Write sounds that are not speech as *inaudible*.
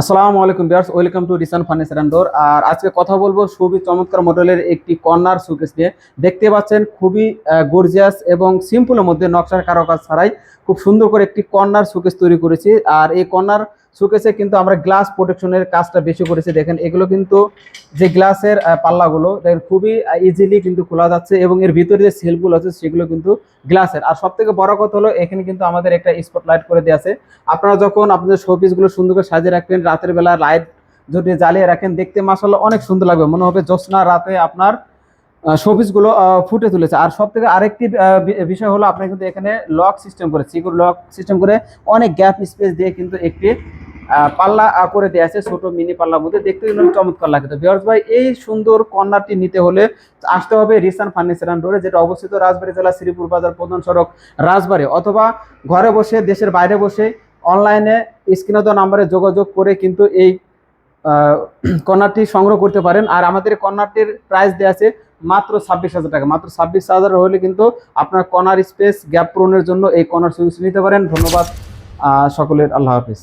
আসসালামু আলাইকুম viewers welcome to Risan Furniture and Door আর আজকে কথা বলব খুবই চমৎকার মডেলের একটি কর্নার শোকেস নিয়ে। দেখতে পাচ্ছেন খুবই গর্জিয়াস এবং সিম্পলের মধ্যে নকশার কারুকাজ ছাড়াই খুব সুন্দর করে একটি কর্নার শোকেস তৈরি করেছি। আর এই কর্নার সুকেসে কিন্তু আমরা গ্লাস প্রোটেকশনের কাজটা বেশি করেছি। দেখেন, এগুলো কিন্তু যে গ্লাসের পাল্লাগুলো, দেখেন, খুবই ইজিলি কিন্তু খোলা যাচ্ছে এবং এর ভিতরে যে সেলগুলো আছে সেগুলো কিন্তু গ্লাসের। আর সব থেকে বড় কথা হলো, এখানে কিন্তু আমাদের একটা স্পটলাইট করে দেওয়া আছে। আপনারা যখন আপনাদের শোপিসগুলো সুন্দর করে সাজিয়ে রাখবেন, রাতের বেলা লাইট যদি জ্বালিয়ে রাখেন, দেখতে মাসাল্লাহ অনেক সুন্দর লাগবে। মনে হবে জ্যোৎস্না রাতে আপনার শোপিসগুলো ফুটে তুলেছে। আর সব থেকে আরেকটি বিষয় হলো, আপনি কিন্তু এখানে লক সিস্টেম করে সিকিউর লক সিস্টেম করে অনেক গ্যাপ স্পেস দিয়ে কিন্তু একটি পাল্লা করে দেওয়া আছে, ছোট মিনি পাল্লার মধ্যে। দেখতে কিন্তু চমৎকার লাগে তো। ভিউয়ার্স ভাই, এই সুন্দর কর্নারটি নিতে হলে আসতে হবে রিসান ফার্নিচার অ্যান্ড যেটা অবস্থিত রাজবাড়ী জেলা শ্রীপুর বাজার প্রধান সড়ক রাজবাড়ী। অথবা ঘরে বসে, দেশের বাইরে বসে অনলাইনে স্ক্রিনে দেওয়া নাম্বারে যোগাযোগ করে কিন্তু এই *clears throat* কর্নারটি সংগ্রহ করতে পারেন। আর আমাদের কর্নারটির প্রাইস দেওয়া আছে মাত্র ছাব্বিশ হাজার টাকা। মাত্র ছাব্বিশ হাজার হলে কিন্তু আপনার কর্নার স্পেস গ্যাপ পূরণের জন্য এই কর্নার সুইচ নিতে পারেন। ধন্যবাদ সকলের। আল্লাহ হাফিজ।